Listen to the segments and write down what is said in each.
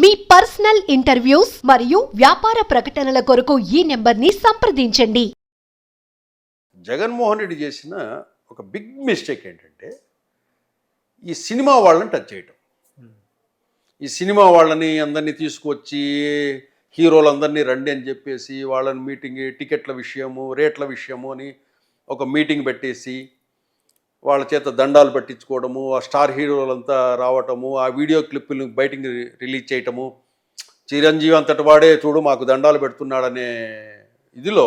మీ personal interviews మరియు వ్యాపార ప్రకటనల కొరకు ఈ నెంబర్ని సంప్రదించండి. జగన్మోహన్ రెడ్డి చేసిన ఒక బిగ్ మిస్టేక్ ఏంటంటే ఈ సినిమా వాళ్ళని టచ్ చేయటం. ఈ సినిమా వాళ్ళని అందరినీ తీసుకొచ్చి హీరోలందరినీ రండి అని చెప్పేసి వాళ్ళని మీటింగ్ టికెట్ల విషయము రేట్ల విషయము అని ఒక మీటింగ్ పెట్టేసి వాళ్ళ చేత దండాలు పెట్టించుకోవడము ఆ స్టార్ హీరోలంతా రావటము ఆ వీడియో క్లిప్పులు బయటికి రిలీజ్ చేయటము. చిరంజీవి అంతటి వాడే చూడు మాకు దండాలు పెడుతున్నాడనే ఇదిలో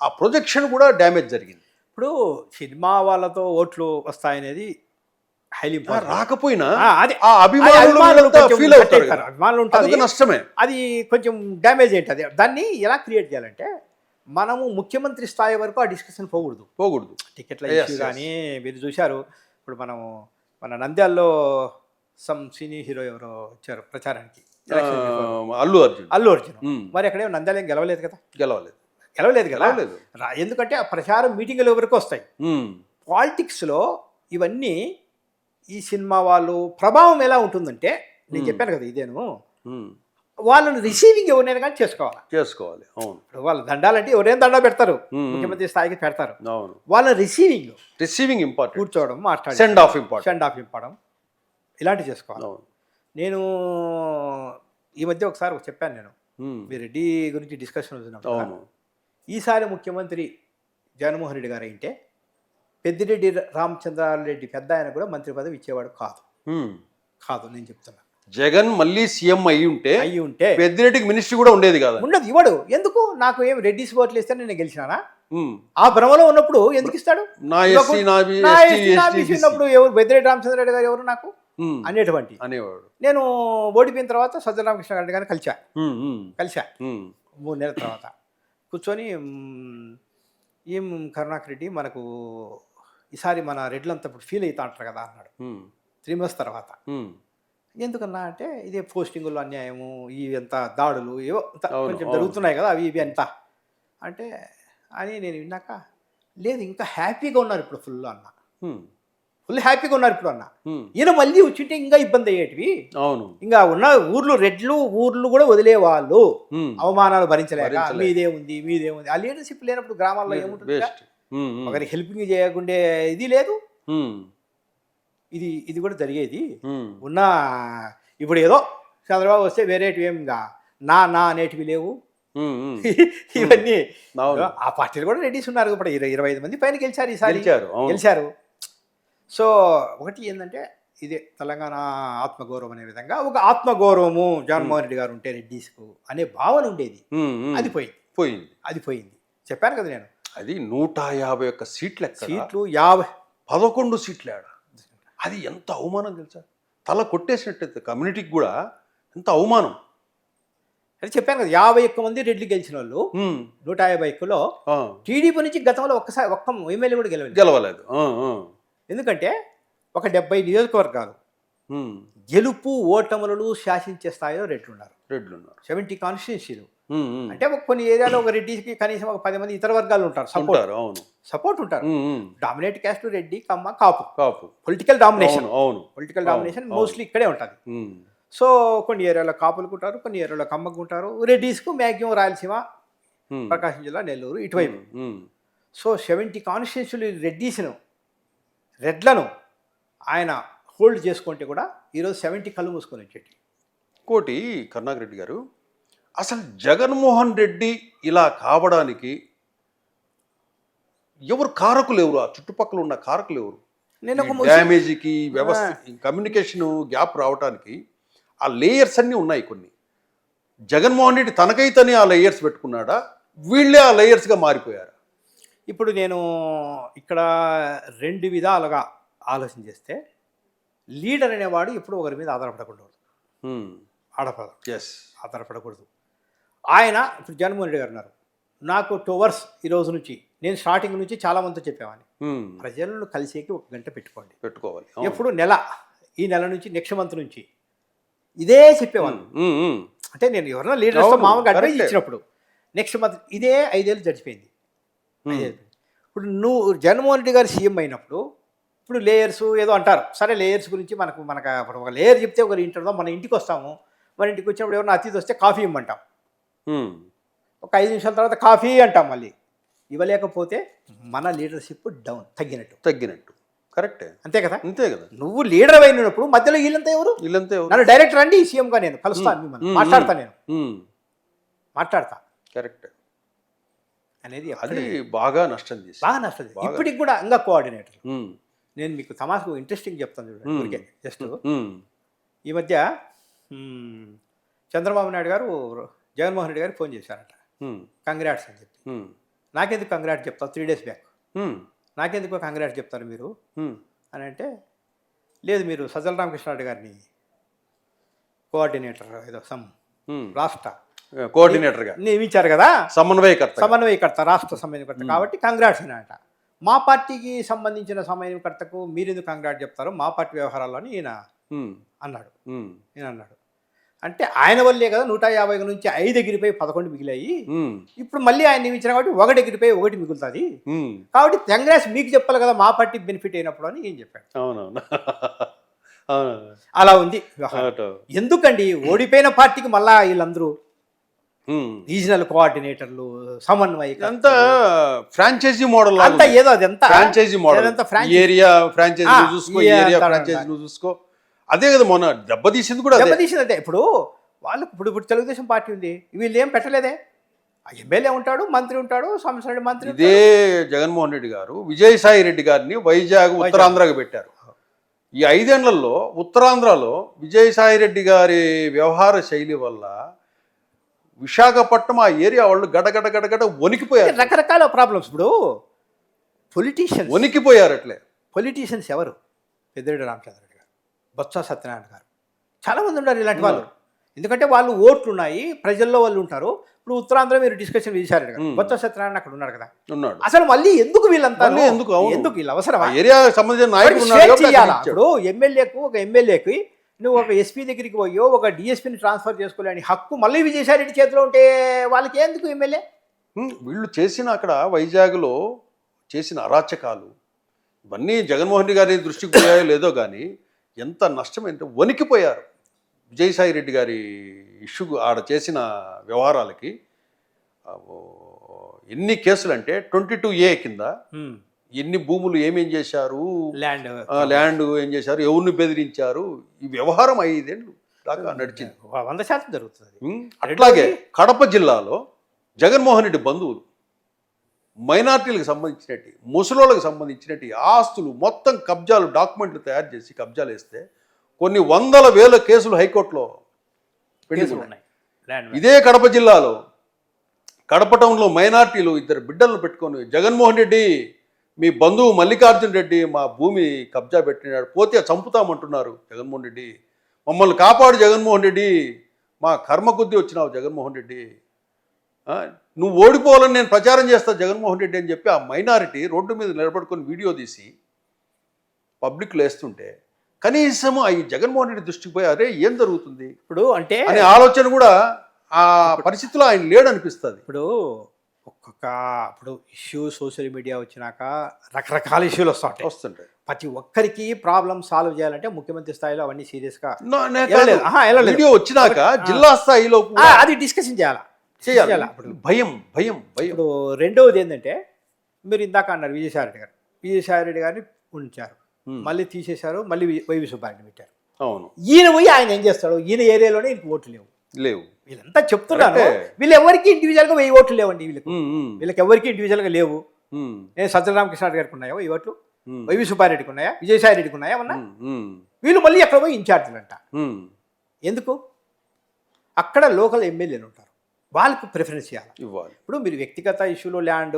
ఆ ప్రొజెక్షన్ కూడా డ్యామేజ్ జరిగింది. ఇప్పుడు సినిమా వాళ్ళతో ఓట్లు వస్తాయనేది హైలీ రాకపోయినా అది ఆ అభిమానులు ఫీల్ అవుతారు కదా. అభిమానులు నష్టమే. అది కొంచెం డ్యామేజ్ ఏంటది దాన్ని ఎలా క్రియేట్ చేయాలంటే మనము ముఖ్యమంత్రి స్థాయి వరకు ఆ డిస్కషన్ పోకూడదు. పోకూడదు. టికెట్ల ఇష్యూ. కానీ మీరు చూశారు. ఇప్పుడు మనము మన నంద్యాలలో సమ్ సినీ హీరో ఎవరో వచ్చారు ప్రచారానికి. అల్లు అర్జున్. అల్లు అర్జున్. మరి అక్కడే నంద్యాల ఏం గెలవలేదు కదా? గెలవలేదు. గెలవలేదు కదా? గెలవలేదు. ఎందుకంటే ఆ ప్రచారం మీటింగ్ల వరకు వస్తాయి? పాలిటిక్స్లో ఇవన్నీ ఈ సినిమా వాళ్ళు ప్రభావం ఎలా ఉంటుందంటే నేను. చెప్పాను కదా ఇదేను. వాళ్ళని రిసీవింగ్ ఎవరైనా కానీ చేసుకోవాలి? చేసుకోవాలి. అవును. ఇప్పుడు వాళ్ళు దండాలంటే ఎవరైనా దండ పెడతారు. ముఖ్యమంత్రి స్థాయికి పెడతారు. అవును. వాళ్ళ రిసీవింగ్ రిసీవింగ్ ఇంపార్టెంట్ కూర్చోవడం మాట్లాడడం. Send off important send off ఇవ్వడం ఇలాంటివి చేసుకోవాలి. అవును. నేను ఈ మధ్య ఒకసారి చెప్పాను నేను. మీ రెడ్డి గురించి డిస్కషన్ అవుతున్నప్పుడు అవును. ఈసారి ముఖ్యమంత్రి జగన్మోహన్ రెడ్డి గారు అయితే పెద్దిరెడ్డి రామచంద్రారెడ్డి పెద్ద ఆయన కూడా మంత్రి పదవి ఇచ్చేవాడు కాదు. కాదు నేను చెప్తున్నా. జగన్ మళ్ళీ సీఎం అయ్యి ఉంటే అయ్యి ఉంటే పెద్దిరెడ్డికి మినిస్ట్రీ కూడా ఉండేది కదా. ఉండదు. ఇవ్వడు. ఎందుకు? నాకు ఏం రెడ్డిస్ ఓట్లు ఇస్తే నేను గెలిచినానా? ఆ భ్రమలో ఉన్నప్పుడు ఎందుకు ఇస్తాడు? నా ఎస్సీ నా. ఉన్నప్పుడు ఎవరు? బెద్దిరెడ్డి రామచంద్రరెడ్డి గారు ఎవరు నాకు? అనేటువంటి. అనేవాడు. నేను ఓడిపోయిన తర్వాత సజ్జల రామకృష్ణ గారి గారిని కలిసా కలిసా మూడు నెలల తర్వాత. కూర్చొని ఏం కరుణాకర్ రెడ్డి మనకు ఈసారి మన రెడ్లంతా ఇప్పుడు ఫీల్ అవుతా అంటారు కదా అన్నాడు. త్రీ మంత్స్ తర్వాత. ఎందుకన్నా అంటే ఇదే పోస్టింగులు అన్యాయము ఇవి ఎంత దాడులు ఏవో కొంచెం. జరుగుతున్నాయి కదా అవి ఇవి అంతా. అంటే అని నేను విన్నాక లేదు ఇంకా హ్యాపీగా ఉన్నారు ఇప్పుడు ఫుల్ అన్న. ఫుల్ హ్యాపీగా ఉన్నారు ఇప్పుడు అన్న. ఈయన మళ్ళీ వచ్చింటే ఇంకా ఇబ్బంది అయ్యేటివి. అవును. ఇంకా ఉన్న ఊర్లు రెడ్లు ఊర్లు కూడా వదిలేవాళ్ళు. అవమానాలు భరించలేక. మీదే ఉంది మీదే ఉంది ఆ లీడర్షిప్ లేనప్పుడు గ్రామాల్లో ఏముంటుంది? బెస్ట్ ఉమ్, ఉమ్, ఒకరి హెల్పింగ్ చేయకుండే ఇది లేదు. ఇది ఇది కూడా జరిగేది. ఉన్న ఇప్పుడు ఏదో చంద్రబాబు వస్తే వేరేటివి ఏంగా నా నా అనేటివి లేవు. ఇవన్నీ. ఆ పార్టీలు కూడా రెడీస్ ఉన్నారు ఇప్పుడు. ఇరవై ఇరవై ఐదు మంది పైన గెలిచారు ఈసారి. గెలిచారు, సో ఒకటి ఏంటంటే ఇదే తెలంగాణ ఆత్మగౌరవం అనే విధంగా ఒక ఆత్మగౌరవము జగన్మోహన్ రెడ్డి గారు ఉంటే రెడ్డీస్కు అనే భావన ఉండేది. అది పోయింది. పోయింది. అది పోయింది. చెప్పాను కదా నేను. అది నూట యాభై ఒక్క సీట్లు సీట్లు యాభై పదకొండు సీట్లు ఆడ అది ఎంత అవమానం తెలుసా? తల కొట్టేసినట్టయితే కమ్యూనిటీకి కూడా ఎంత అవమానం. అది చెప్పాను కదా యాభై ఒక్క మంది రెడ్లు గెలిచిన వాళ్ళు నూట యాభై ఒక్కలో ఆ, టీడీపీ నుంచి గతంలో ఒక్కసారి ఒక్క ఎమ్మెల్యే కూడా గెలవలేదు. గెలవలేదు. ఎందుకంటే ఒక డెబ్బై నియోజకవర్గాలు గెలుపు ఓటములను శాసించే స్థాయిలో రెడ్లు ఉన్నారు రెడ్లు ఉన్నారు సెవెంటీ కాన్స్టిట్యున్సీలు. అంటే ఒక కొన్ని ఏరియాలో ఒక రెడ్డికి కనీసం ఒక పది మంది ఇతర వర్గాలు ఉంటారు. సపోర్ట్ ఉంటారు అవును. సపోర్ట్ ఉంటారు. Dominate caste Reddy Kamma Kapu. Kapu. Political domination అవును పొలిటికల్ డామినేషన్. మోస్ట్లీ ఇక్కడే ఉంటుంది. సో కొన్ని ఏరియాలో కాపులకు ఉంటారు కొన్ని ఏరియాలో కమ్మకు ఉంటారు. రెడ్డిస్కు మ్యాక్సిమం రాయలసీమ ప్రకాశం జిల్లా నెల్లూరు ఇటువైపు. సో సెవెంటీ కాన్స్టిట్యున్సీలు రెడ్డీస్ను రెడ్లను ఆయన హోల్డ్ చేసుకుంటే కూడా ఈరోజు సెవెంటీ కళ్ళు మూసుకొని వచ్చేటి. ఇంకోటి కరుణాకర్ రెడ్డి గారు అసలు జగన్మోహన్ రెడ్డి ఇలా కావడానికి ఎవరు కారకులు ఎవరు? ఆ చుట్టుపక్కల ఉన్న కారకులు ఎవరు? నేను డ్యామేజ్కి వ్యవస్థ కమ్యూనికేషన్ గ్యాప్ రావడానికి ఆ లేయర్స్ అన్నీ ఉన్నాయి కొన్ని. జగన్మోహన్ రెడ్డి తనకైతేనే ఆ లేయర్స్ పెట్టుకున్నాడా? వీళ్ళే ఆ లేయర్స్గా మారిపోయారు? ఇప్పుడు నేను ఇక్కడ రెండు విధాలుగా ఆలోచన చేస్తే లీడర్ అనేవాడు ఎప్పుడు ఒకరి మీద ఆధారపడకూడదు. ఆడపడదు. ఎస్ ఆధారపడకూడదు. ఆయన ఇప్పుడు జగన్మోహన్ రెడ్డి గారు ఉన్నారు. నాకు టూ అవర్స్ ఈ రోజు నుంచి నేను స్టార్టింగ్ నుంచి చాలా మందితో చెప్పేవాడిని. ప్రజలను కలిసేకి ఒక గంట పెట్టుకోండి. పెట్టుకోవాలి. ఎప్పుడు నెల ఈ నెల నుంచి నెక్స్ట్ మంత్ నుంచి ఇదే చెప్పేవాళ్ళు ఉమ్, అంటే నేను ఎవరైనా లీడర్స్తో అవును, మామూలుగా అడ్వైజ్. ఇచ్చినప్పుడు నెక్స్ట్ మంత్ ఇదే ఐదేళ్ళు గడిచిపోయింది. ఇప్పుడు నువ్వు జగన్మోహన్ రెడ్డి గారు సీఎం అయినప్పుడు ఇప్పుడు లేయర్స్ ఏదో అంటారు. సరే లేయర్స్ గురించి మనకు మనకు ఇప్పుడు ఒక లేయర్ చెప్తే ఒకరు ఇంటర్దో మన ఇంటికి వస్తాము. మన ఇంటికి వచ్చినప్పుడు ఎవరైనా అతిథి వస్తే కాఫీ ఇమ్మంటాం. ఒక ఐదు నిమిషాల తర్వాత కాఫీ అంటాం మళ్ళీ. ఇవ్వలేకపోతే మన లీడర్షిప్ డౌన్ తగ్గినట్టు. తగ్గినట్టు. కరెక్టే. అంతే కదా? అంతే కదా. నువ్వు లీడర్ అయినప్పుడు మధ్యలో వీళ్ళంతా ఎవరు? వీళ్ళంతే ఎవరు? నన్ను డైరెక్ట్ రండి సీఎంగా నేను కలుస్తాను మిమ్మల్ని. మ్మ్. మాట్లాడతా నేను. మాట్లాడతా. కరెక్ట్. అనేది అది బాగా నష్టం చేసి బాగా నష్టది ఇప్పటికి కూడా ఇంకా కోఆర్డినేటర్. నేను మీకు తమాషకు ఇంట్రెస్టింగ్ చెప్తాను చూడండి. ఊరికే జస్ట్. ఈ మధ్య చంద్రబాబు నాయుడు గారు జగన్మోహన్ రెడ్డి గారికి ఫోన్ చేశారట. కంగ్రాట్స్ అని చెప్పి. నాకెందుకు కంగ్రాట్స్ చెప్తావు త్రీ డేస్ బ్యాక్. నాకెందుకు కంగ్రాట్స్ చెప్తారు మీరు. అని అంటే లేదు మీరు సజ్జల రామకృష్ణారెడ్డి గారిని కోఆర్డినేటర్ ఏదో సమ్. రాష్ట్ర కోఆర్డినేటర్గా నియమించారు కదా సమన్వయకర్త సమన్వయకర్త రాష్ట్ర సమన్వయకర్త కాబట్టి కంగ్రాట్స్ అంట మా పార్టీకి సంబంధించిన సమన్వయకర్తకు మీరు ఎందుకు కంగ్రాట్ చెప్తారు మా పార్టీ వ్యవహారాల్లో అని ఈయన. అన్నాడు. ఈయన అన్నాడు అంటే ఆయన వల్లే కదా నూట యాభై నుంచి ఐదు ఎగిరిపోయి పదకొండు మిగిలాయి. ఇప్పుడు మళ్ళీ ఆయన నియమించారు కాబట్టి ఒకటి ఎగిరిపోయి ఒకటి మిగులుతుంది. కాబట్టి కంగ్రాట్స్ మీకు చెప్పాలి కదా మా పార్టీ బెనిఫిట్ అయినప్పుడు అని ఏం చెప్పాడు అవునవును అవును అలా ఉంది. ఎందుకండి ఓడిపోయిన పార్టీకి మళ్ళా వీళ్ళందరూ. రీజనల్ కోఆర్డినేటర్లు సమన్వయ ఇదంతా ఫ్రాంచైజీ మోడల్ అంతా ఏదో అదంతా ఫ్రాంచైజీ మోడల్. ఏరియా ఫ్రాంచైజీ చూసుకో ఏరియా అంతా ఫ్రాంచైజీ చూసుకో. అదే కదా మొన్న దెబ్బతీసింది కూడా అదే. దెబ్బతీసిందంటే ఇప్పుడు వాళ్ళు ఇప్పుడు ఇప్పుడు తెలుగుదేశం పార్టీ ఉంది. వీళ్ళు ఏం పెట్టలేదే ఎమ్మెల్యే ఉంటాడు మంత్రి ఉంటాడు సంవత్సరం మంత్రి ఇదే జగన్మోహన్ రెడ్డి గారు విజయసాయి రెడ్డి గారిని వైజాగ్. ఉత్తరాంధ్రకి పెట్టారు. ఈ ఐదేళ్ళలో ఉత్తరాంధ్రలో విజయసాయి రెడ్డి గారి వ్యవహార శైలి వల్ల విశాఖపట్నం ఆ ఏరియా వాళ్ళు గడగడ గడగడ వణికిపోయారు. రకరకాల ప్రాబ్లమ్స్ ఇప్పుడు పొలిటీషియన్స్ వణికిపోయారు అట్లే. పొలిటీషియన్స్ ఎవరు? పెద్దిరెడ్డి రామచంద్ర రెడ్డి గారు బొత్స సత్యనారాయణ గారు. చాలా మంది ఉన్నారు ఇలాంటి వాళ్ళు. ఎందుకంటే వాళ్ళు ఓట్లు ఉన్నాయి ప్రజల్లో వాళ్ళు ఉంటారు. ఇప్పుడు ఉత్తరాంధ్ర మీరు డిస్కషన్ చేశారు. బొత్స సత్యనారాయణ అక్కడ ఉన్నారు కదా. ఉన్నాడు. అసలు మళ్ళీ ఎందుకు వీళ్ళంతా ఎందుకు? ఎందుకు? వీళ్ళు ఆ అవసరమా ఏరియాకి సంబంధించిన. ఇప్పుడు ఎమ్మెల్యేకు ఒక ఎమ్మెల్యేకి నువ్వు ఒక ఎస్పీ దగ్గరికి పోయో ఒక డిఎస్పీని ట్రాన్స్ఫర్ చేసుకోలేని హక్కు మళ్ళీ విజయసాయి రెడ్డి చేతిలో ఉంటే వాళ్ళకి ఎందుకు ఎమ్మెల్యే? వీళ్ళు చేసిన అక్కడ వైజాగ్లో చేసిన అరాచకాలు ఇవన్నీ జగన్మోహన్ రెడ్డి గారి దృష్టికి పోయాయో లేదో కానీ ఎంత నష్టమైంటే వణికిపోయారు విజయసాయి రెడ్డి గారి ఇష్యూ ఆడ చేసిన వ్యవహారాలకి. ఎన్ని కేసులు అంటే ట్వంటీ టూ ఏ కింద ఎన్ని భూములు ఏమేం చేశారు? ల్యాండ్ ల్యాండ్ ఏం చేశారు? ఎవరిని బెదిరించారు? ఈ వ్యవహారం ఐదేళ్ళు దాకా నడిచింది. వంద శాతం జరుగుతుంది. అట్లాగే కడప జిల్లాలో జగన్మోహన్ రెడ్డి బంధువులు మైనార్టీలకు సంబంధించినట్టు ముసలోళ్ళకి సంబంధించినట్టు ఆస్తులు మొత్తం కబ్జాలు డాక్యుమెంట్లు తయారు చేసి కబ్జాలు వేస్తే కొన్ని వందల వేల కేసులు హైకోర్టులో ఇదే కడప జిల్లాలో కడప టౌన్లో మైనార్టీలు ఇద్దరు బిడ్డలను పెట్టుకొని జగన్మోహన్ రెడ్డి మీ బంధువు మల్లికార్జున్ రెడ్డి మా భూమి కబ్జా పెట్టినాడు పోతే చంపుతామంటున్నారు జగన్మోహన్ రెడ్డి. మమ్మల్ని కాపాడు జగన్మోహన్ రెడ్డి. మా కర్మ కొద్దీ వచ్చినావు జగన్మోహన్ రెడ్డి. నువ్వు ఓడిపోవాలని నేను ప్రచారం చేస్తా జగన్మోహన్ రెడ్డి అని చెప్పి ఆ మైనారిటీ రోడ్డు మీద నిలబడుకొని వీడియో తీసి పబ్లిక్లో వేస్తుంటే కనీసం ఈ జగన్మోహన్ రెడ్డి దృష్టికి పోయి అరే ఏం జరుగుతుంది? ఇప్పుడు అంటే అనే ఆలోచన కూడా ఆ పరిస్థితిలో ఆయన లేడు అనిపిస్తుంది ఇప్పుడు ఒక్కొక్క ఇప్పుడు ఇష్యూ సోషల్ మీడియా వచ్చినాక రకరకాల ఇష్యూలు వస్తూ ఉంటాయి. వస్తుంటాయి. ప్రతి ఒక్కరికి ప్రాబ్లం సాల్వ్ చేయాలంటే ముఖ్యమంత్రి స్థాయిలో అవన్నీ సీరియస్గా. వీడియో వచ్చినాక జిల్లా స్థాయిలో అది డిస్కషన్ చేయాలా? చేయాలి? ఇప్పుడు భయం భయం భయం. ఇప్పుడు రెండవది ఏంటంటే మీరు ఇందాక అన్నారు విజయసాయి రెడ్డి గారు. విజయసాయి రెడ్డి గారిని ఉంచారు. మళ్ళీ తీసేశారు మళ్ళీ వైవి సుబ్బారెడ్డి పెట్టారు. అవును. ఈయన పోయి ఆయన ఏం చేస్తాడు? ఈయన ఏరియాలోనే ఈయనకి ఓట్లు లేవు. లేవు. వీళ్ళంతా చెప్తున్నాను. కరెక్టే. వీళ్ళు ఎవరికి ఇండివిజువల్గా వెయ్యి ఓట్లు లేవండి వీళ్ళకి. వీళ్ళకి ఎవరికి ఇండివిజువల్గా లేవు. నేను సత్యరామకృష్ణ గారికి ఉన్నాయా ఈ ఓట్లు? వైవి సుబ్బారెడ్డికి ఉన్నాయా? విజయసాయి రెడ్డికి ఉన్నాయా ఉన్నా వీళ్ళు మళ్ళీ ఎక్కడ పోయి ఇన్ఛార్జీలంట. ఎందుకు? అక్కడ లోకల్ ఎమ్మెల్యేలు ఉంటారు. వాళ్ళకు ప్రిఫరెన్స్ ఇవ్వాలి ఇవ్వాలి. ఇప్పుడు మీరు వ్యక్తిగత ఇష్యూలు ల్యాండ్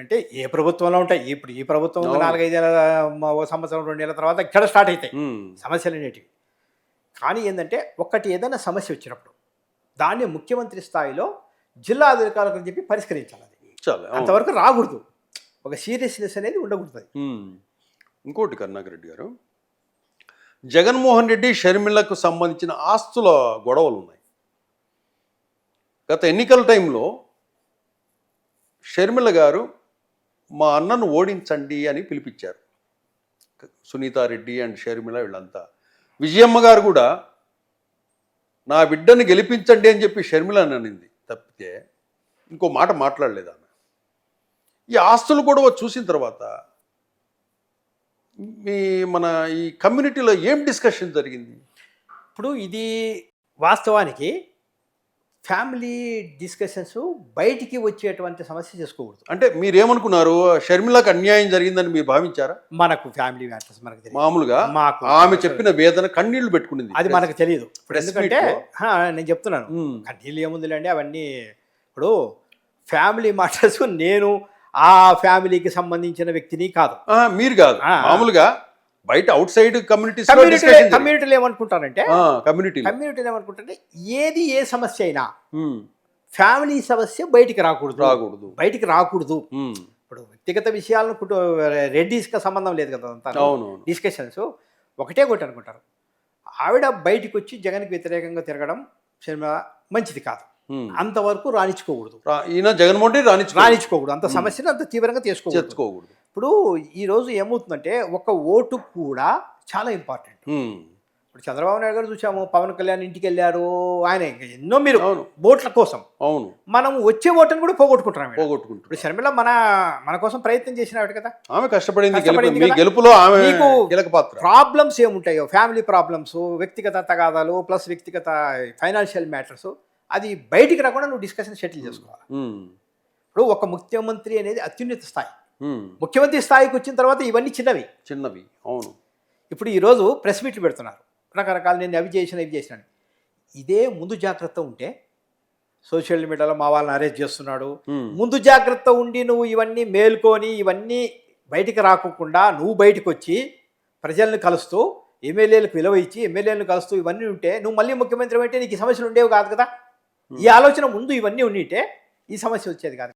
అంటే ఏ ప్రభుత్వంలో ఉంటాయి? ఇప్పుడు ఈ ప్రభుత్వం. నాలుగైదేళ్ళ ఓ సంవత్సరం రెండేళ్ళ తర్వాత ఇక్కడ స్టార్ట్ అవుతాయి. సమస్యలు అనేటివి. కానీ ఏంటంటే ఒక్కటి ఏదైనా సమస్య వచ్చినప్పుడు దాన్ని ముఖ్యమంత్రి స్థాయిలో జిల్లా అధికారులకు చెప్పి పరిష్కరించాలి అది. అంతవరకు రాకూడదు. ఒక సీరియస్నెస్ అనేది ఉండకూడదు. ఇంకోటి కరుణాకర్ రెడ్డి గారు జగన్మోహన్ రెడ్డి షర్మిలకు సంబంధించిన ఆస్తుల గొడవలు ఉన్నాయి. గత ఎన్నికల టైంలో షర్మిల గారు మా అన్నను ఓడించండి అని పిలిపించారు. సునీతారెడ్డి అండ్ షర్మిల వీళ్ళంతా. విజయమ్మ గారు కూడా నా బిడ్డని గెలిపించండి అని చెప్పి షర్మిల అని అనింది. తప్పితే ఇంకో మాట మాట్లాడలేదు ఆమె. ఈ ఆస్తులు కూడా చూసిన తర్వాత మీ మన ఈ కమ్యూనిటీలో ఏం డిస్కషన్ జరిగింది? ఇప్పుడు ఇది వాస్తవానికి ఫ్యామిలీ డిస్కషన్స్ బయటికి వచ్చేటువంటి సమస్య చేసుకోకూడదు. అంటే మీరేమనుకున్నారు షర్మిలకు అన్యాయం జరిగిందని మీరు భావించారా? మనకు ఫ్యామిలీ మ్యాటర్స్ మనకు తెలియదు. మామూలుగా మాకు ఆమె చెప్పిన వేదన కన్నీళ్ళు పెట్టుకునింది అది మనకు తెలియదు. ఎందుకంటే నేను చెప్తున్నాను. ఉమ్, కన్నీళ్ళు ఏముందిలేండి అవన్నీ ఇప్పుడు ఫ్యామిలీ మాటర్స్ నేను ఆ ఫ్యామిలీకి సంబంధించిన వ్యక్తిని కాదు. మీరు కాదు. మామూలుగా బయట అవుట్ సైడ్ కమ్యూనిటీ కమ్యూనిటీలు ఏమనుకుంటారంటే కమ్యూనిటీ కమ్యూనిటీలు. ఏమనుకుంటారంటే ఏది ఏ సమస్య అయినా ఫ్యామిలీ సమస్య బయటికి రాకూడదు. రాకూడదు. బయటికి రాకూడదు. ఇప్పుడు వ్యక్తిగత విషయాలను రెడ్డిస్కి సంబంధం లేదు కదా అంతా. డిస్కషన్స్. ఒకటే కొట్టి అనుకుంటారు. ఆవిడ బయటికి వచ్చి జగన్కి వ్యతిరేకంగా తిరగడం సినిమా మంచిది కాదు. అంతవరకు రాణించుకోకూడదు. ఈయన జగన్మోహన్ రాణించుకోకూడదు. అంత సమస్యను అంత తీవ్రంగా తీసుకోకూడదు. ఇప్పుడు ఈరోజు ఏమవుతుందంటే ఒక ఓటు కూడా చాలా ఇంపార్టెంట్. ఇప్పుడు చంద్రబాబు నాయుడు గారు చూసాము పవన్ కళ్యాణ్ ఇంటికి వెళ్ళారు ఆయన ఇంకా ఎన్నో మీరు అవును. ఓట్ల కోసం అవును. మనం వచ్చే ఓటును కూడా పోగొట్టుకుంటున్నాం ఈడ. పోగొట్టుకుంటారు ఇప్పుడు షర్మిల మన మన కోసం ప్రయత్నం చేసిన ఆవిడ కదా. ఆమె కష్టపడింది? గెలుపులో ఆమె ప్రాబ్లమ్స్ ఏముంటాయో ఫ్యామిలీ ప్రాబ్లమ్స్ వ్యక్తిగత తగాదాలు ప్లస్ వ్యక్తిగత ఫైనాన్షియల్ మ్యాటర్స్ అది బయటికి రాకుండా నువ్వు డిస్కషన్ సెటిల్ చేసుకోవాలి. ఇప్పుడు ఒక ముఖ్యమంత్రి అనేది అత్యున్నత స్థాయి. ముఖ్యమంత్రి స్థాయికి వచ్చిన తర్వాత ఇవన్నీ చిన్నవి. చిన్నవి అవును. ఇప్పుడు ఈరోజు ప్రెస్ మీట్లు పెడుతున్నారు. రకరకాల నేను అవి చేసిన ఇవి చేసిన ఇదే ముందు జాగ్రత్త ఉంటే సోషల్ మీడియాలో మా వాళ్ళని అరెస్ట్ చేస్తున్నాడు. ముందు జాగ్రత్త ఉండి నువ్వు ఇవన్నీ మేల్కొని ఇవన్నీ బయటికి రాకోకుండా నువ్వు బయటకు వచ్చి ప్రజల్ని కలుస్తూ ఎమ్మెల్యేలకు విలువ ఇచ్చి ఎమ్మెల్యేలను కలుస్తూ ఇవన్నీ ఉంటే నువ్వు మళ్ళీ ముఖ్యమంత్రి అంటే నీకు ఈ సమస్యలు ఉండేవి కాదు కదా? ఈ ఆలోచన ముందు ఇవన్నీ ఉండింటే ఈ సమస్య వచ్చేది కాదు.